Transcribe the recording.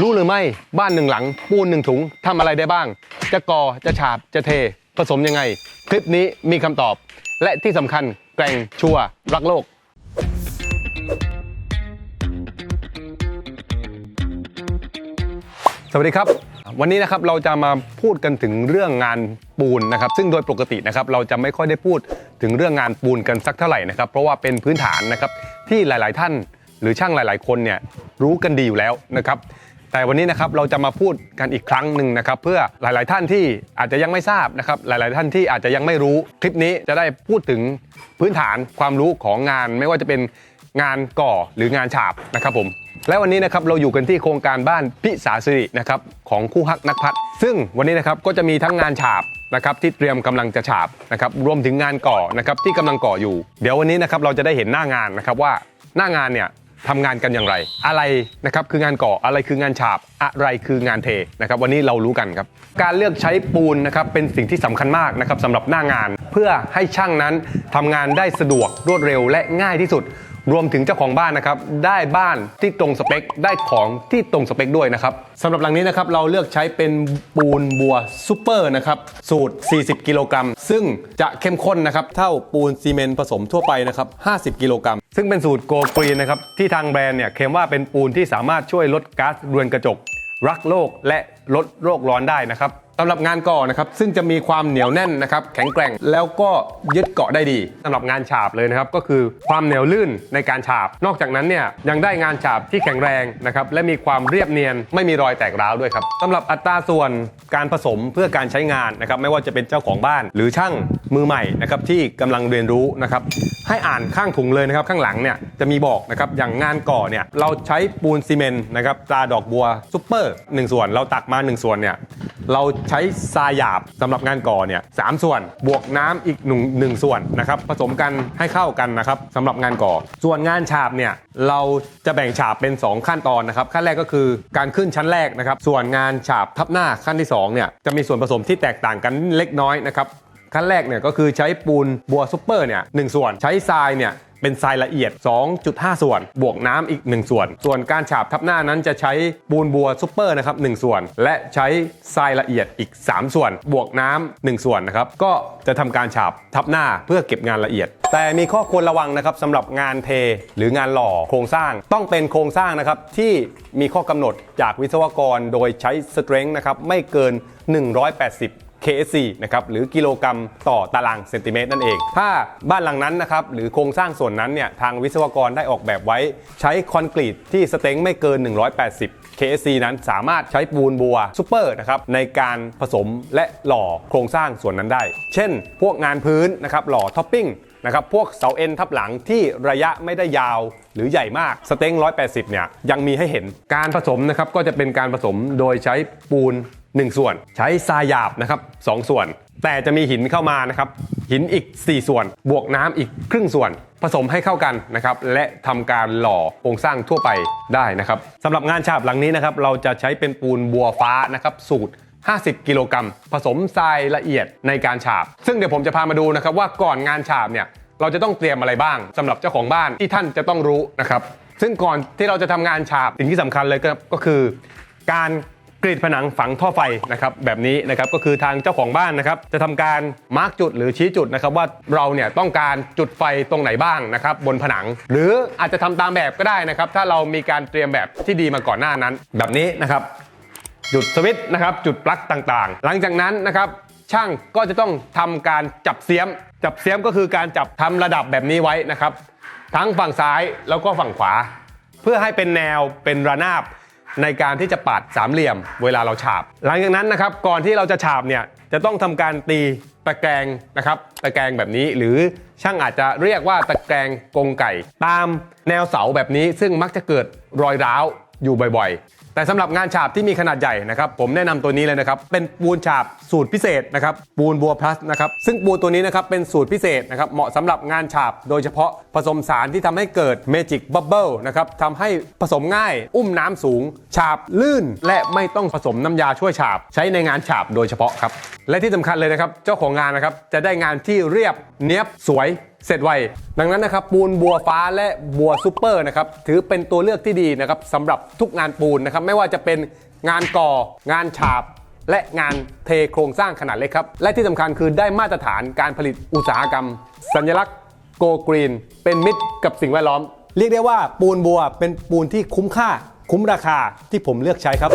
รู้หรือไม่บ้านหนึ่งหลัง ปูนหนึ่งถุงทำอะไรได้บ้าง จะกอจะฉาบจะเท ผสมยังไง คลิปนี้มีคำตอบ และที่สำคัญแกร่งชัวร์รักโลก สวัสดีครับ วันนี้นะครับเราจะมาพูดกันถึงเรื่องงานปูนนะครับ ซึ่งโดยปกตินะครับเราจะไม่ค่อยได้พูดถึงเรื่องงานปูนกันสักเท่าไหร่นะครับ เพราะว่าเป็นพื้นฐานนะครับที่หลาย ๆ ท่านหรือช่างหลาย ๆ คนเนี่ยรู้กันดีอยู่แล้วนะครับ แต่วันนี้นะครับเราจะมาพูดกันอีกครั้งหนึ่งนะครับเพื่อหลาย ๆ ท่านที่อาจจะยังไม่ทราบนะครับหลาย ๆ ท่านที่อาจจะยังไม่รู้คลิปนี้จะได้พูดถึงพื้นฐานความรู้ของงานไม่ว่าจะเป็นงานก่อหรืองานฉาบนะครับผมและวันนี้นะครับเราอยู่กันที่โครงการบ้านพิสาสิรินะครับของคู่ฮักนักพัฒน์ซึ่งวันนี้นะครับก็จะมีทั้งงานฉาบนะครับที่เตรียมกำลังจะฉาบนะครับรวมถึงงานก่อนะครับที่กำลังก่ออยู่ เดี๋ยววันนี้นะครับเราจะได้เห็นหน้างานนะครับว่าหน้างานเนี่ย ทำงานกันอย่างไร อะไรนะครับคืองานก่ออะไรคืองานฉาบอะไรคืองานเทนะครับวันนี้เรารู้กันครับ การเลือกใช้ปูนนะครับเป็นสิ่งที่สำคัญมากนะครับสำหรับหน้างาน เพื่อให้ช่างนั้นทำงานได้สะดวกรวดเร็วและง่ายที่สุด รวมถึงเจ้าของบ้านนะครับได้บ้านที่ตรงสเปคได้ของที่ตรงสเปคด้วยนะครับสำหรับหลังนี้นะครับเราเลือกใช้เป็นปูนบัวซูเปอร์นะครับสูตร 40 กิโลกรัม ซึ่งจะเข้มข้นนะครับเท่าปูนซีเมนต์ผสมทั่วไปนะครับ 50 กิโลกรัม ซึ่งเป็นสูตรโกลกรีนนะครับที่ทางแบรนด์เนี่ยเคลมว่าเป็นปูนที่สามารถช่วยลดก๊าซเรือนกระจก รักโลกและลดโรคร้อนได้นะครับสำหรับงานก่อนะครับซึ่งจะมีความเหนียวแน่นนะครับแข็งแกร่งแล้วก็ยึดเกาะได้ดีสำหรับงานฉาบเลยนะครับก็คือความเหนียวลื่นในการฉาบ นอกจากนั้นเนี่ยยังได้งานฉาบที่แข็งแรงนะครับและมีความเรียบเนียน ไม่มีรอยแตกร้าวด้วยครับสำหรับอัตราส่วนการผสมเพื่อการใช้งานนะครับไม่ว่าจะเป็นเจ้าของบ้าน หรือช่างมือใหม่นะครับที่กำลังเรียนรู้นะครับให้อ่านข้างถุงเลยนะครับข้างหลังเนี่ยจะมีบอกนะครับอย่างงานก่อเนี่ยเราใช้ปูนซีเมนต์นะครับตราดอกบัวซุปเปอร์หนึ่งส่วน เราตักมาหนึ่งส่วนเนี่ยเราใช้ทรายหยาบสำหรับงานก่อเนี่ยสามส่วน บวกน้ำอีกหนึ่งหนึ่งส่วนนะครับผสมกันให้เข้ากันนะครับสำหรับงานก่อ ส่วนงานฉาบเนี่ยเราจะแบ่งฉาบเป็น 2 ขั้นตอนนะครับขั้นแรกก็คือการขึ้นชั้นแรกนะครับส่วนงานฉาบทับหน้าขั้นที่2เนี่ยจะมีส่วนผสมที่แตกต่างกันเล็กน้อยนะครับขั้นแรกเนี่ยก็คือใช้ปูนบัวซุปเปอร์เนี่ยหนึ่งส่วนใช้ทรายเนี่ย เป็นทรายละเอียด 2.5 ส่วน บวกน้ำอีก 1 ส่วน ส่วนการฉาบทับหน้านั้นจะใช้ปูนบัวซุปเปอร์นะครับ1ส่วน และใช้ทรายละเอียดอีก 3 ส่วน บวกน้ำ1ส่วนนะครับก็จะทำการฉาบทับหน้าเพื่อเก็บงานละเอียด แต่มีข้อควรระวังนะครับสำหรับงานเท หรืองานหล่อโครงสร้างต้องเป็นโครงสร้างนะครับที่มีข้อกำหนดจากวิศวกรโดยใช้สเตรน g ์นะครับไม่เกิน 180 KSC นะครับหรือกิโลกรัมต่อตารางเซนติเมตรนั่นเอง ถ้าบ้านหลังนั้นนะครับหรือโครงสร้างส่วนนั้นเนี่ยทางวิศวกรได้ออกแบบไว้ ใช้คอนกรีตที่สเต็งไม่เกิน 180 KSC นั้นสามารถใช้ปูนบัวซูเปอร์นะครับในการผสมและหล่อโครงสร้างส่วนนั้นได้ เช่น พวกงานพื้นนะครับหล่อท็อปปิ้งนะครับพวกเสาเอ็นทับหลังที่ระยะไม่ได้ยาวหรือใหญ่มากสเต็ง180 เนี่ยยังมีให้เห็นการผสมนะครับก็จะเป็นการผสมโดยใช้ปูน 1 ส่วน ใช้ทรายหยาบนะครับสองส่วน แต่จะมีหินเข้ามานะครับหินอีก 4 ส่วน บวกน้ำอีกครึ่งส่วน ผสมให้เข้ากันนะครับและทำการหล่อโครงสร้างทั่วไปได้นะครับสำหรับงานฉาบหลังนี้นะครับเราจะใช้เป็นปูนบัวฟ้านะครับสูตร50 กิโลกรัมผสมทรายละเอียดในการฉาบ ซึ่งเดี๋ยวผมจะพามาดูนะครับว่าก่อนงานฉาบเนี่ยเราจะต้องเตรียมอะไรบ้างสำหรับเจ้าของบ้านที่ท่านจะต้องรู้นะครับ ซึ่งก่อนที่เราจะทำงานฉาบสิ่งที่สำคัญเลยก็ก็คือ การ กรีดผนังฝังท่อไฟนะครับแบบนี้นะครับก็คือทางเจ้าของบ้านนะครับจะทำการมาร์กจุดหรือชี้จุดนะครับว่าเราเนี่ยต้องการจุดไฟตรงไหนบ้างนะครับบนผนัง หรืออาจจะทำตามแบบก็ได้นะครับถ้าเรามีการเตรียมแบบที่ดีมาก่อนหน้านั้น แบบนี้นะครับจุดสวิตช์นะครับจุดปลั๊กต่างๆ หลังจากนั้นนะครับช่างก็จะต้องทำการจับเสียม จับเสียมก็คือการจับทำระดับแบบนี้ไว้นะครับ ทั้งฝั่งซ้ายแล้วก็ฝั่งขวา เพื่อให้เป็นแนวเป็นระนาบ ในการที่จะปาดสามเหลี่ยมเวลาเราฉาบ หลังจากนั้นนะครับก่อนที่เราจะฉาบเนี่ยจะต้องทำการตีตะแกรงนะครับตะแกรงแบบนี้หรือช่างอาจจะเรียกว่าตะแกรงกรงไก่ ตามแนวเสาแบบนี้ซึ่งมักจะเกิดรอยร้าว อยู่บ่อยๆ แต่สำหรับงานฉาบที่มีขนาดใหญ่นะครับผมแนะนำตัวนี้เลยนะครับเป็นปูนฉาบสูตรพิเศษนะครับปูนบัวพลัสนะครับซึ่งปูนตัวนี้นะครับเป็นสูตรพิเศษนะครับเหมาะสำหรับงานฉาบ โดยเฉพาะผสมสารที่ทำให้เกิดเมจิกบับเบิลนะครับทำให้ผสมง่ายอุ้มน้ำสูง ฉาบลื่น และไม่ต้องผสมน้ำยาช่วยฉาบ ใช้ในงานฉาบโดยเฉพาะครับและที่สำคัญเลยนะครับเจ้าของงานนะครับจะได้งานที่เรียบเนียบสวย เสร็จไว ดังนั้นนะครับปูนบัวฟ้าและบัวซูเปอร์นะครับถือเป็นตัวเลือกที่ดีนะครับสำหรับทุกงานปูนนะครับไม่ว่าจะเป็นงานก่อ งานฉาบ และงานเทโครงสร้างขนาดเล็กครับ และที่สำคัญคือได้มาตรฐานการผลิตอุตสาหกรรม สัญลักษณ์โกกรีน เป็นมิตรกับสิ่งแวดล้อม เรียกได้ว่าปูนบัวเป็นปูนที่คุ้มค่า คุ้มราคาที่ผมเลือกใช้ครับ